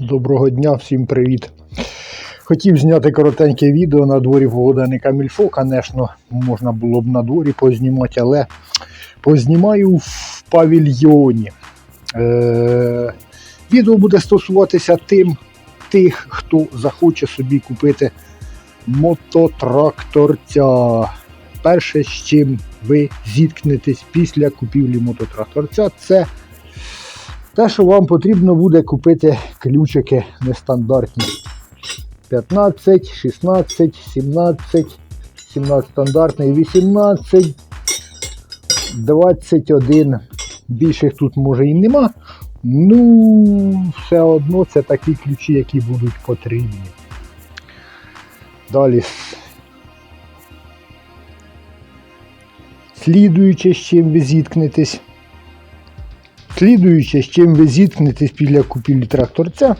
Доброго дня, всім привіт. Хотів зняти коротеньке відео на дворі погода не камільфо, звісно, можна було б на дворі познімати, але познімаю в павільйоні. Е- відео буде стосуватися тим, тих, хто захоче собі купити мототракторця. Перше, з чим ви зіткнетесь після купівлі мототракторця, це те, що вам потрібно буде купити ключики нестандартні. 15, 16, 17, 17 стандартний, 18, 21. Більших тут може і нема. Ну, все одно це такі ключі, які будуть потрібні. Далі. Слідуючи, з чим ви зіткнетесь. Слідуючи, з чим ви зіткнетесь після купівлі тракторця,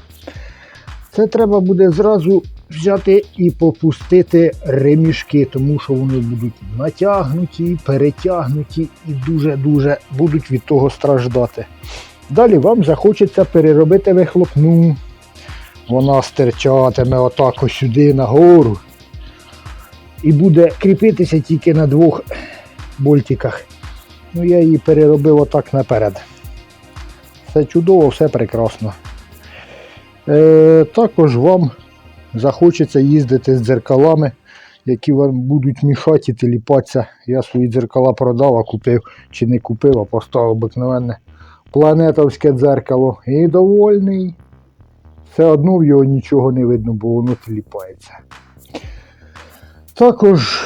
це треба буде зразу взяти і попустити ремішки, тому що вони будуть натягнуті, перетягнуті і дуже-дуже будуть від того страждати. Далі вам захочеться переробити вихлопну. Вона стирчатиме отак ось сюди нагору. І буде кріпитися тільки на двох больтиках. Ну, я її переробив отак наперед. Все чудово, все прекрасно. Е, також вам захочеться їздити з дзеркалами, які вам будуть мішати і теліпатися. Я свої дзеркала продав, а купив чи не купив, а поставив обикновенне планетовське дзеркало. І довольний. Все одно в його нічого не видно, бо воно теліпається. Також,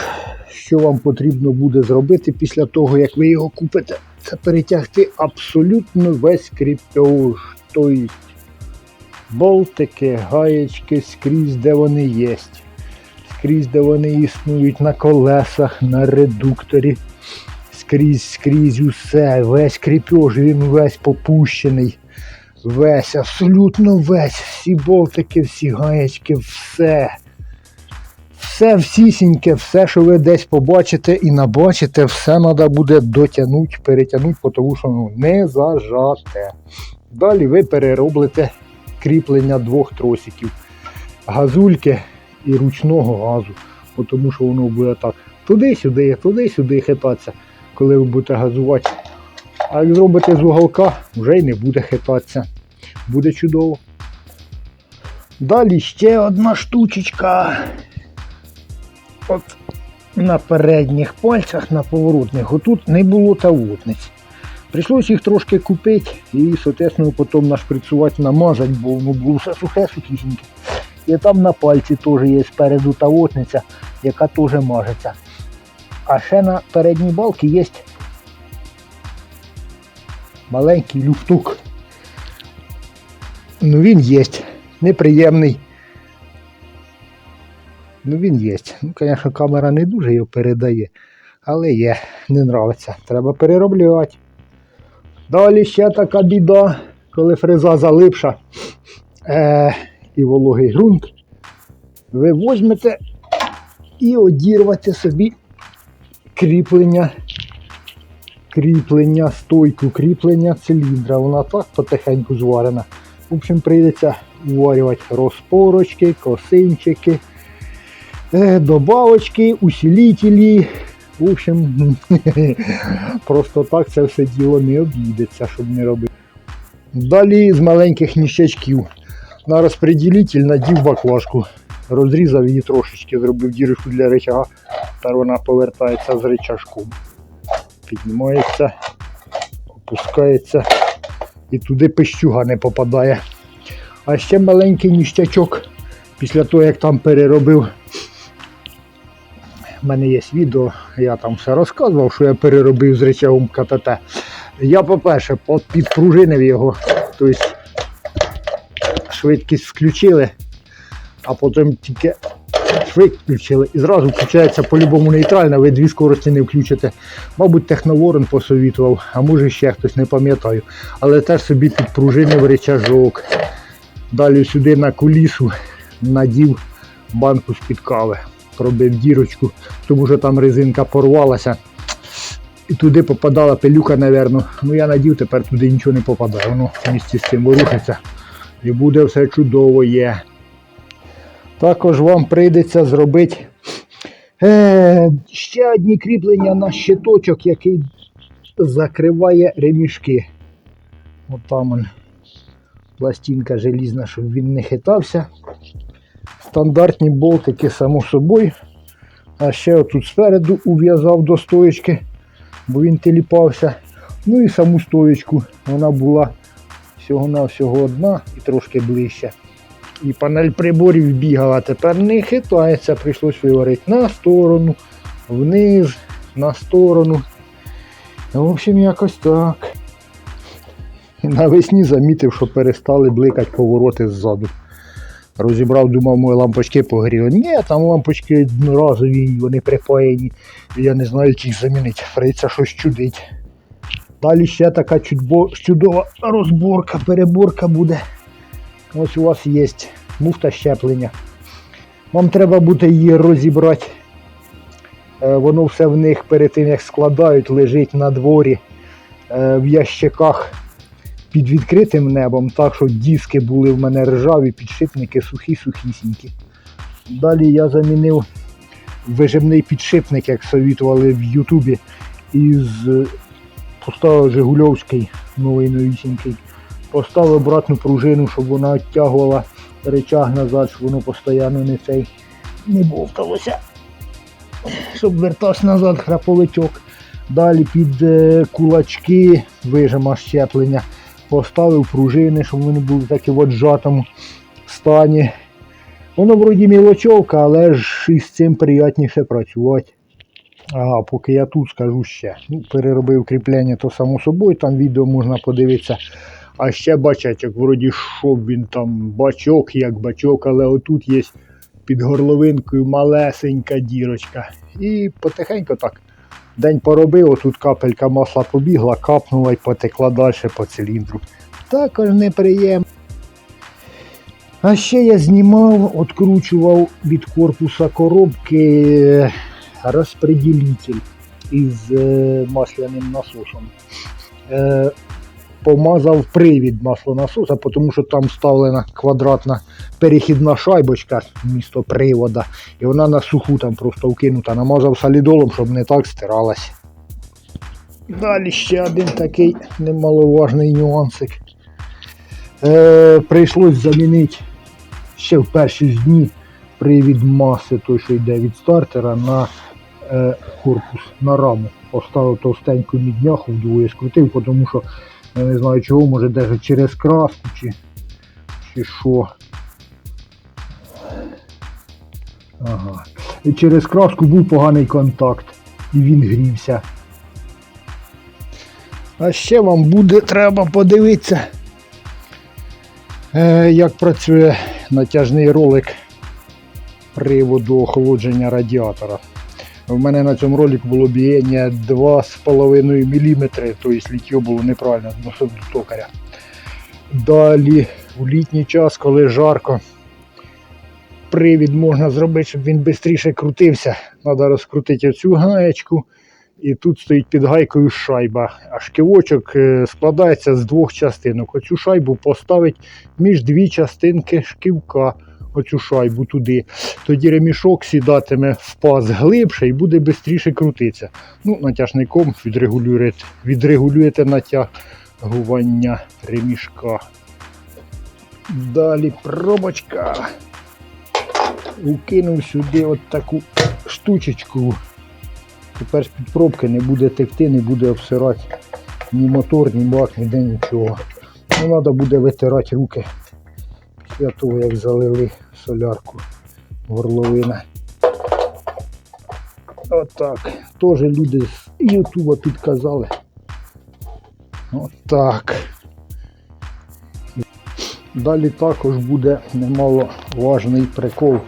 що вам потрібно буде зробити після того, як ви його купите, це перетягти абсолютно весь кріпеж. Тобто болтики, гаєчки скрізь, де вони є. Скрізь, де вони існують на колесах, на редукторі. Скрізь, скрізь усе, весь кріпеж, він весь попущений. Весь, абсолютно весь. Всі болтики, всі гаєчки, все. Все всісіньке, все, що ви десь побачите і набачите, все треба буде дотягнути, перетягнути, тому що ну, не зажате. Далі ви перероблите кріплення двох тросиків. Газульки і ручного газу. Тому що воно буде так туди-сюди, туди-сюди хитатися, коли ви будете газувати. А як зробите з уголка, вже й не буде хитатися. Буде чудово. Далі ще одна штучечка. От на передніх пальцях, на поворотних, отут не було тавутниць. Прийшлось їх трошки купити і, соответственно, потім нашприцювати, намазати, бо воно було все сухе, сухісіньке. І там на пальці теж є спереду тавотниця, яка теж мажеться. А ще на передній балці є маленький люфтук. Ну він є, неприємний. Ну він є. Ну, звісно, камера не дуже його передає, але є, не нравиться. Треба переробляти. Далі ще така біда, коли фреза залипша е, і вологий ґрунт, ви візьмете і одірвате собі кріплення, кріплення, стойку, кріплення циліндра. Вона так потихеньку зварена. В общем, прийдеться уварювати розпорочки, косинчики, добавочки, усилителі. В общем, просто так це все діло не обійдеться, щоб не робити. Далі з маленьких ніщачків на розпреділитель надів баклажку, розрізав її трошечки, зробив дірочку для речага, тепер вона повертається з речашком. Піднімається, опускається і туди пищуга не попадає. А ще маленький ніщачок, після того як там переробив у мене є відео, я там все розказував, що я переробив з речагом КТТ. Я, по-перше, підпружинив його, тобто швидкість включили, а потім тільки швидкість включили і зразу включається по-любому нейтрально, ви дві скорості не включите. Мабуть, техноворон посовітував, а може ще хтось, не пам'ятаю. Але теж собі підпружинив речажок. Далі сюди на кулісу надів банку з-під кави пробив дірочку, тому що там резинка порвалася. І туди попадала пилюка, напевно. Ну я надів, тепер туди нічого не попадає. Воно в місті з цим ворухається. І буде все чудово є. Також вам прийдеться зробити е, ще одні кріплення на щиточок, який закриває ремішки. От там он пластинка желізна, щоб він не хитався. Стандартні болтики, само собою. А ще отут спереду ув'язав до стоєчки, бо він теліпався. Ну і саму стоєчку. Вона була всього-навсього одна і трошки ближче. І панель приборів бігала, тепер не хитається, прийшлось виварити на сторону, вниз, на сторону. В общем, якось так. Навесні замітив, що перестали бликати повороти ззаду. Розібрав, думав, мої лампочки погоріли. Ні, там лампочки одноразові, вони припаяні. Я не знаю, як їх замінити. Прийдеться щось чудить. Далі ще така чудова розборка, переборка буде. Ось у вас є муфта щеплення. Вам треба буде її розібрати. Е, Воно все в них перед тим як складають, лежить на дворі е, в ящиках під відкритим небом, так що диски були в мене ржаві, підшипники сухі-сухісінькі. Далі я замінив вижимний підшипник, як совітували в Ютубі, із е, поставив Жигульовський новий новісінький. Поставив обратну пружину, щоб вона відтягувала речаг назад, щоб воно постійно не цей не бовталося. Щоб вертався назад храповичок. Далі під е, кулачки вижима щеплення. Поставив пружини, щоб вони були такі в отжатому стані. Воно вроді мілочовка, але ж із цим приятніше працювати. Ага, поки я тут скажу ще. Ну, переробив кріплення, то само собою, там відео можна подивитися. А ще бачачок, вроді щоб він там бачок, як бачок, але отут є під горловинкою малесенька дірочка. І потихеньку так. День поробив, отут капелька масла побігла, капнула і потекла далі по циліндру. Також неприємно. А ще я знімав, откручував від корпуса коробки е, розпреділитель із е, масляним насосом. Помазав привід маслонасоса, тому що там вставлена квадратна перехідна шайбочка вмісто привода. І вона на суху там просто вкинута. Намазав солідолом, щоб не так стиралась. Далі ще один такий немаловажний нюансик. Е, прийшлось замінити ще в перші дні привід маси, той, що йде від стартера, на е, корпус, на раму. Поставив товстеньку мідняху вдвоє скрутив, тому що я не знаю чого, може навіть через краску чи, чи що. Ага. І через краску був поганий контакт і він грівся. А ще вам буде треба подивитися, е, як працює натяжний ролик приводу охолодження радіатора. У мене на цьому ролику було біяння 2,5 мм, тобто ліття було неправильно, носив до токаря. Далі у літній час, коли жарко, привід можна зробити, щоб він швидше крутився. Треба розкрутити оцю гаєчку. І тут стоїть під гайкою шайба. А шківочок е, складається з двох частинок. Оцю шайбу поставить між дві частинки шківка. Оцю шайбу туди. Тоді ремішок сідатиме в паз глибше і буде швидше крутитися. Ну, натяжником відрегулюєте, відрегулюєте натягування ремішка. Далі пробочка. Укинув сюди от таку штучечку. Тепер з-під пробки не буде текти, не буде обсирати ні мотор, ні бак, ніде нічого. Ну, треба буде витирати руки після того, як залили солярку горловина. Отак. Теж люди з Ютуба підказали. Отак. Далі також буде немаловажний прикол.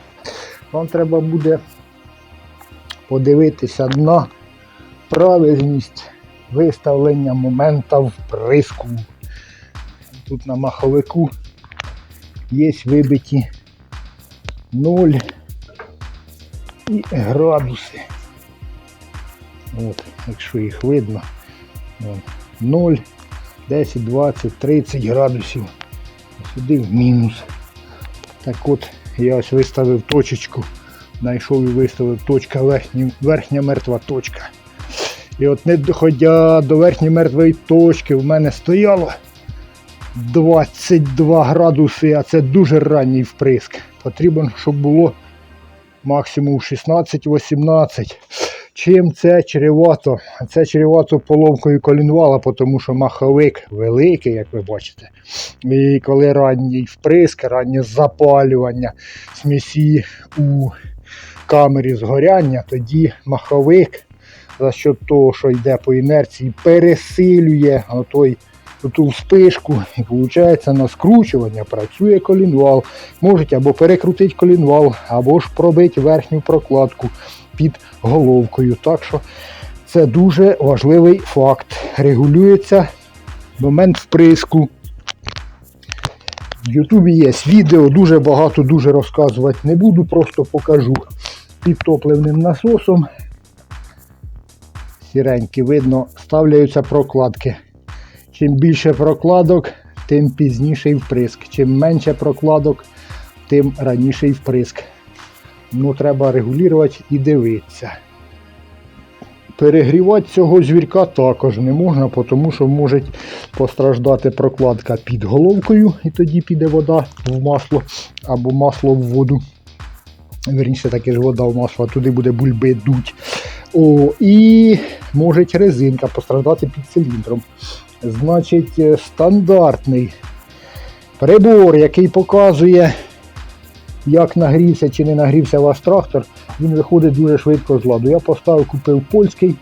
Вам треба буде подивитися на правильність виставлення момента вприску. Тут на маховику є вибиті 0 і градуси. От, якщо їх видно, 0, 10, 20, 30 градусів. сюди в мінус. Так от я ось виставив точечку, знайшов і виставив точка верхня, верхня мертва точка. І от не доходя до верхньої мертвої точки, в мене стояло 22 градуси, а це дуже ранній вприск. Потрібно, щоб було максимум 16-18. Чим це чревато? Це чревато поломкою колінвала, тому що маховик великий, як ви бачите. І коли ранній вприск, раннє запалювання смісі у камері згоряння, тоді маховик за що того, що йде по інерції, пересилює той, ту вспишку, і виходить на скручування працює колінвал. Можуть або перекрутити колінвал, або ж пробити верхню прокладку під головкою. Так що це дуже важливий факт. Регулюється момент вприску. В Ютубі є відео, дуже багато, дуже розказувати не буду, просто покажу під топливним насосом. Сіренькі видно, ставляються прокладки. Чим більше прокладок, тим пізніший вприск. Чим менше прокладок, тим раніший вприск. Ну, треба регулювати і дивитися. Перегрівати цього звірка також не можна, тому що може постраждати прокладка під головкою, і тоді піде вода в масло або масло в воду. Верніше таки ж вода в масло, туди буде бульби дуть. О, і може резинка постраждати під циліндром. Значить, е, стандартний прибор, який показує, як нагрівся чи не нагрівся ваш трактор, він виходить дуже швидко з ладу. Я поставив, купив польський.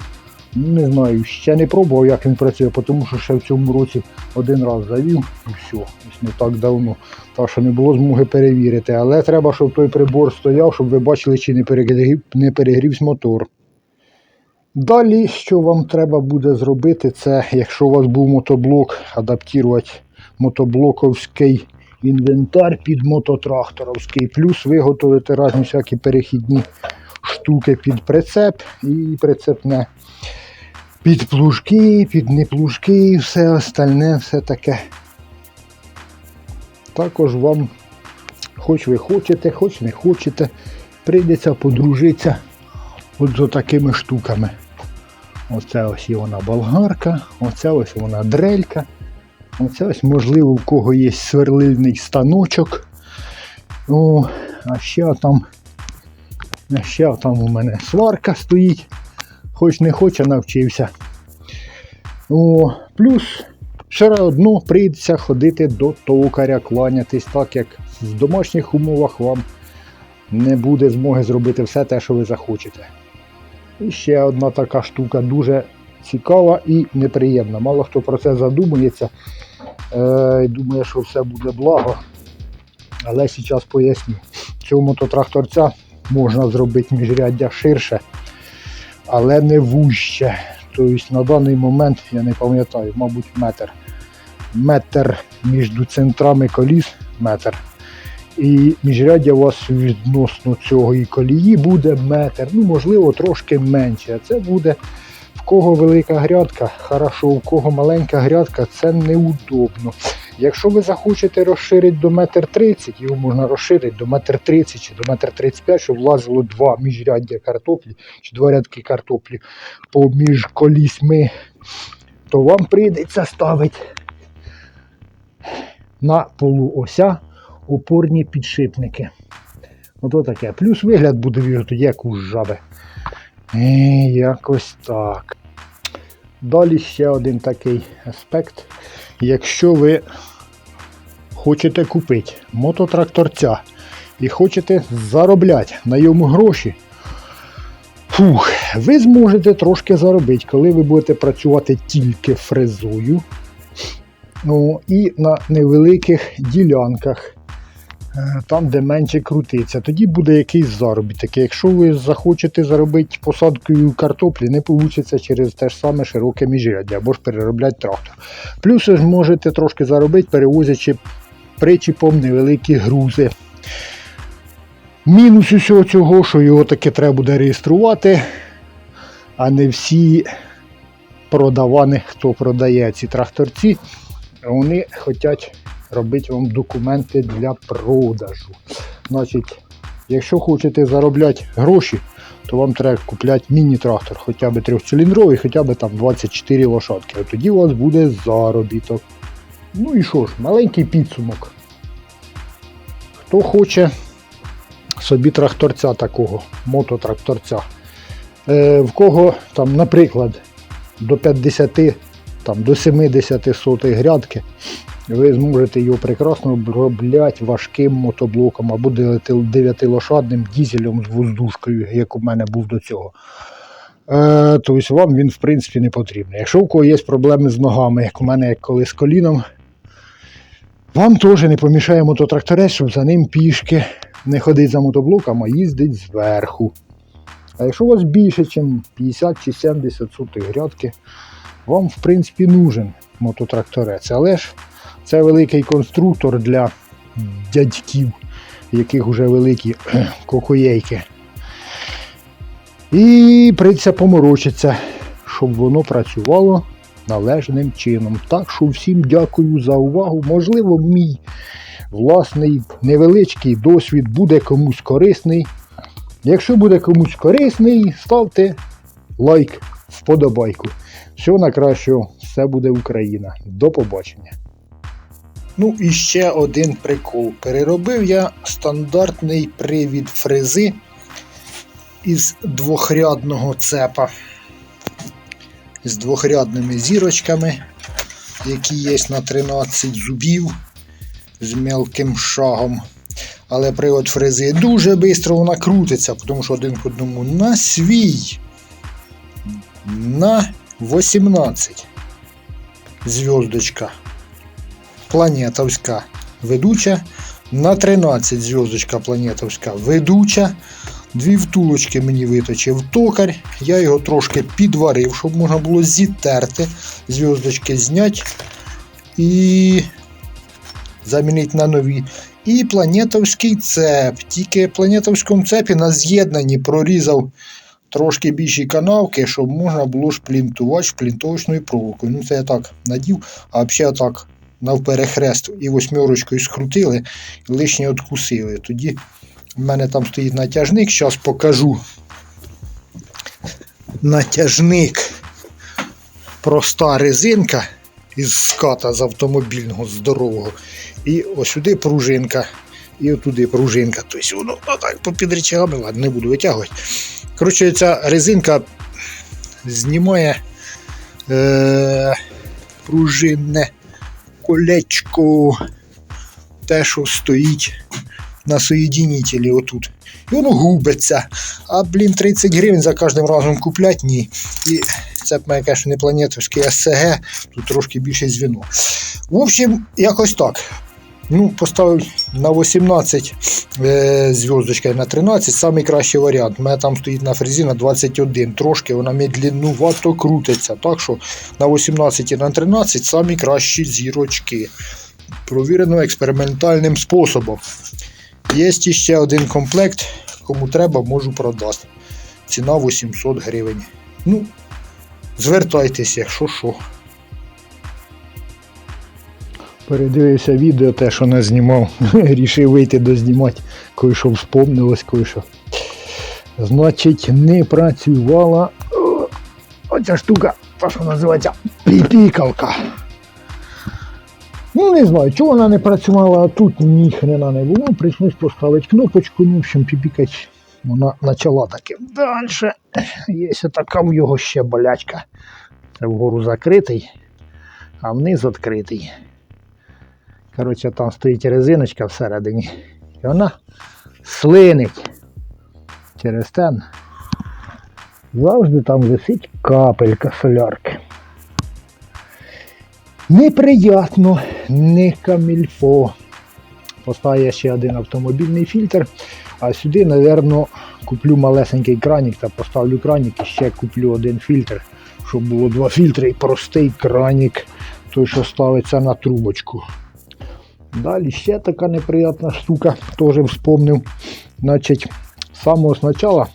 Не знаю, ще не пробував, як він працює, тому що ще в цьому році один раз завів і все, не так давно. Так що не було змоги перевірити. Але треба, щоб той прибор стояв, щоб ви бачили, чи не не перегрівся мотор. Далі, що вам треба буде зробити, це якщо у вас був мотоблок, адаптувати мотоблоковський інвентар під мототракторовський, плюс виготовити різні всякі перехідні штуки під прицеп і прицепне під плужки, під неплужки і все остальне, все таке. Також вам, хоч ви хочете, хоч не хочете, прийдеться подружитися от з такими штуками. Оце ось є вона болгарка, оце ось вона дрелька. Оце ось, можливо, в кого є сверлильний станочок. О, а ще там, а ще там у мене сварка стоїть. Хоч не хоче, навчився. О, плюс ще одно прийдеться ходити до токаря, кланятись, так як в домашніх умовах вам не буде змоги зробити все те, що ви захочете. І ще одна така штука дуже цікава і неприємна. Мало хто про це задумується е, і думає, що все буде благо. Але зараз поясню. Цього мототракторця можна зробити міжряддя ширше, але не вужче. Тобто на даний момент, я не пам'ятаю, мабуть, метр. Метр між центрами коліс метр. І міжряддя у вас відносно цього і колії буде метр, ну можливо трошки менше. Це буде в кого велика грядка, хорошо, в кого маленька грядка, це неудобно. Якщо ви захочете розширити до метр тридцять, його можна розширити до метр тридцять чи до метр тридцять п'ять, щоб влазило два міжряддя картоплі чи два рядки картоплі поміж колісьми, то вам прийдеться ставити на полуося опорні підшипники. Ото таке. Плюс вигляд буде в як у жаби. І якось так. Далі ще один такий аспект. Якщо ви хочете купити мототракторця і хочете заробляти на йому гроші, фух, ви зможете трошки заробити, коли ви будете працювати тільки фрезою. Ну, і на невеликих ділянках. Е, там, де менше крутиться, тоді буде якийсь заробіток. Якщо ви захочете заробити посадкою картоплі, не вийде через те ж саме широке міжряддя або ж переробляти трактор. Плюс ж можете трошки заробити, перевозячи причіпом невеликі грузи. Мінус усього цього, що його таки треба буде реєструвати, а не всі продавани, хто продає ці тракторці, вони хочуть робити вам документи для продажу. Значить, якщо хочете заробляти гроші, то вам треба купляти міні-трактор, хоча б трьохциліндровий, хоча б там 24 лошадки. От тоді у вас буде заробіток. Ну і що ж, маленький підсумок. Хто хоче собі тракторця такого, мототракторця, е, в кого там, наприклад, до 50, там, до 70 сотих грядки, ви зможете його прекрасно обробляти важким мотоблоком або 9-лошадним дізелем з воздушкою, як у мене був до цього. Е, тобто вам він в принципі не потрібний. Якщо у кого є проблеми з ногами, як у мене як коли з коліном, вам теж не помішає мототракторець, щоб за ним пішки не ходить за мотоблоком, а їздить зверху. А якщо у вас більше, ніж 50 чи 70 сотих грядки, вам в принципі нужен мототракторець. Але ж це великий конструктор для дядьків, яких вже великі кокоєйки. І прийдеться поморочитися, щоб воно працювало належним чином. Так що всім дякую за увагу. Можливо, мій власний невеличкий досвід буде комусь корисний. Якщо буде комусь корисний, ставте лайк, вподобайку. Всього на кращого, все буде Україна. До побачення. Ну і ще один прикол. Переробив я стандартний привід фрези із двохрядного цепа. З двохрядними зірочками, які є на 13 зубів з мелким шагом. Але привод фрези дуже швидко вона крутиться, тому що один к одному на свій. На 18. Зв'язочка. Планетовська ведуча. На 13 зв'язочка планетовська ведуча. Дві втулочки мені виточив токар. Я його трошки підварив, щоб можна було зітерти, зв'язочки зняти і замінити на нові. І планетовський цеп. Тільки в планетовському цепі на з'єднанні прорізав трошки більші канавки, щоб можна було шплінтувати шплінтовочною проволокою. Ну, це я так надів, а взагалі так навперехрест і восьмерочкою скрутили, лишнє откусили. Тоді в мене там стоїть натяжник, зараз покажу. Натяжник. Проста резинка із ската з автомобільного здорового. І ось сюди пружинка. І отуди пружинка. Тобто воно отак попід речагами, ладно, не буду витягувати. Коротше, ця резинка знімає е, пружинне колечко, те, що стоїть на соєдінітелі отут. І воно губиться. А, блін, 30 гривень за кожним разом куплять, ні. І це має, звісно, не планетовський СЦГ, тут трошки більше звіно. В общем, якось так. Ну, Поставив на 18 е, зв'язочка на 13, самий кращий варіант. У мене там стоїть на фрезі на 21. Трошки вона медленнувато крутиться. Так що на 18 і на 13 самі кращі зірочки. Провірено експериментальним способом. Є ще один комплект, кому треба, можу продати. Ціна 800 гривень. Ну, звертайтеся, якщо що. Передивився відео, те, що не знімав. Рішив вийти дознімати, кое-що вспомнилось, кое-що. Значить, не працювала оця штука, та що називається піпікалка. Ну, не знаю, чого вона не працювала, а тут ні хрена не було. Прийшлось поставити кнопочку, ну, в общем, піпікать вона почала таке. Далі є така в його ще болячка. Це вгору закритий, а вниз відкритий. Коротше, там стоїть резиночка всередині. І вона слинить через тен. Завжди там висить капелька солярки. Неприятно, не камільфо. Поставлю ще один автомобільний фільтр, а сюди, мабуть, куплю малесенький кранік та поставлю кранік і ще куплю один фільтр, щоб було два фільтри і простий кранік, той, що ставиться на трубочку. Далі ще така неприятна штука, теж вспомнив. Значить, з самого спочатку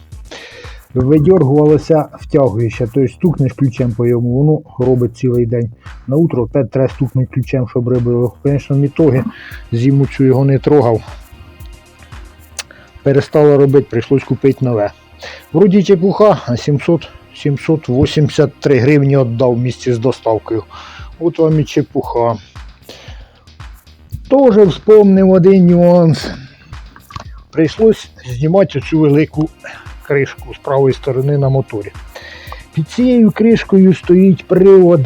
видьоргувалося втягуюче, тобто стукнеш ключем по йому, воно робить цілий день. На утро опять треба стукнути ключем, щоб робило. Звісно, мітоги, зиму цю його не трогав. Перестало робити, прийшлось купити нове. Вроді чепуха, а 700, 783 гривні віддав в місці з доставкою. От вам і чепуха. Тоже вспомнив один нюанс. Прийшлось знімати цю велику кришку з правої сторони на моторі. Під цією кришкою стоїть привод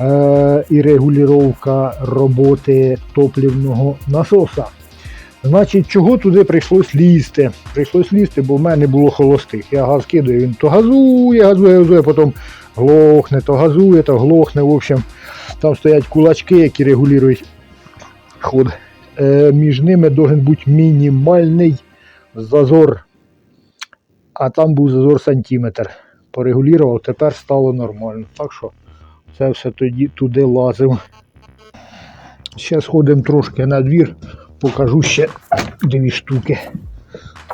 е- і регулювання роботи топливного насоса. Значить, чого туди прийшлось лізти? Прийшлось лізти, бо в мене було холостих. Я газ кидаю, він то газує, газує, газує, потім глохне, то газує, то глохне. В общем, там стоять кулачки, які регулюють ход. Е, між ними должен бути мінімальний зазор. А там був зазор сантиметр. Порегулював, тепер стало нормально. Так що це все тоді туди лазив. Ще сходимо трошки на двір, покажу ще дві штуки.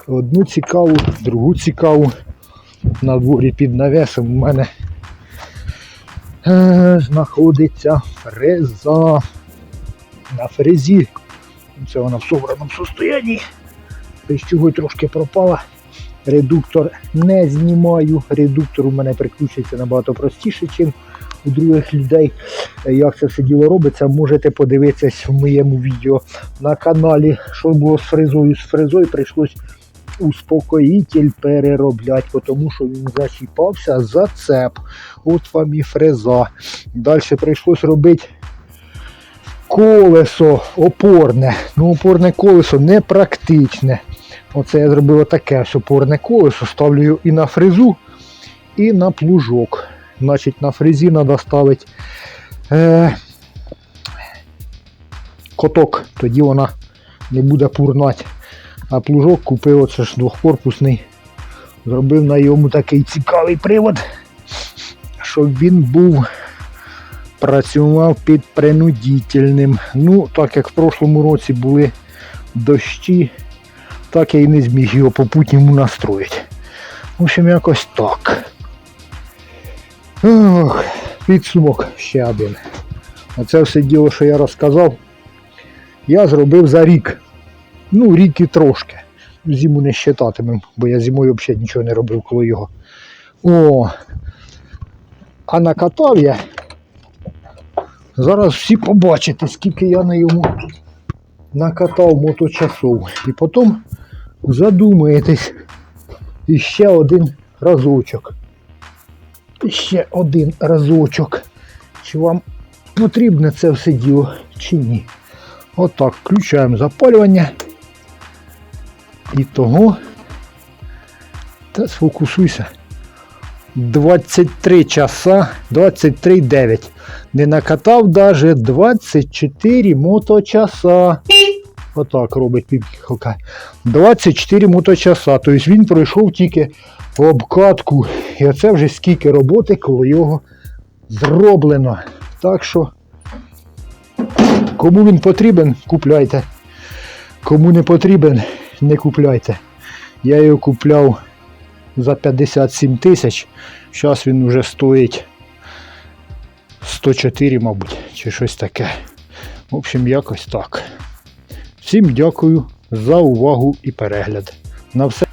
Одну цікаву, другу цікаву. На дворі під навесом у мене знаходиться фреза. На фрезі. Це вона в собраному состоянні. З чого трошки пропала. Редуктор не знімаю. Редуктор у мене приключиться набагато простіше, ніж у других людей. Як це все діло робиться, можете подивитися в моєму відео на каналі. Що було з фрезою? З фрезою прийшлось успокоїтель переробляти, тому що він зачіпався за цеп. От вам і фреза. Далі прийшлось робити колесо опорне. Ну, опорне колесо не практичне. Оце я зробив таке опорне колесо, ставлю його і на фрезу, і на плужок. Значить, на фрезі треба ставити е, коток, тоді вона не буде пурнати. А плужок купив оце ж двохкорпусний. Зробив на йому такий цікавий привод, щоб він був працював під принудительним. Ну, так як в прошлому році були дощі, так я і не зміг його попутньому настроїти. В общем, якось так. Ох, підсумок ще один. Оце все діло, що я розказав, я зробив за рік. Ну, рік і трошки. Зиму не щитатимем, бо я зимою взагалі нічого не робив коло його. О! А накатав я Зараз всі побачите, скільки я на йому накатав моточасов. І потім задумаєтесь іще один разочок. Ще один разочок. Чи вам потрібне це все діло, чи ні. Отак, включаємо запалювання. І того. Та сфокусуйся. 23 часа, 23,9. Не накатав даже 24 моточаса. Отак робить піпхока. 24 моточаса. Тобто він пройшов тільки обкатку. І оце вже скільки роботи коло його зроблено. Так що, кому він потрібен, купляйте. Кому не потрібен, не купляйте. Я його купляв за 57 тисяч. Зараз він вже стоїть 104, мабуть, чи щось таке. В общем, якось так. Всім дякую за увагу і перегляд. На все.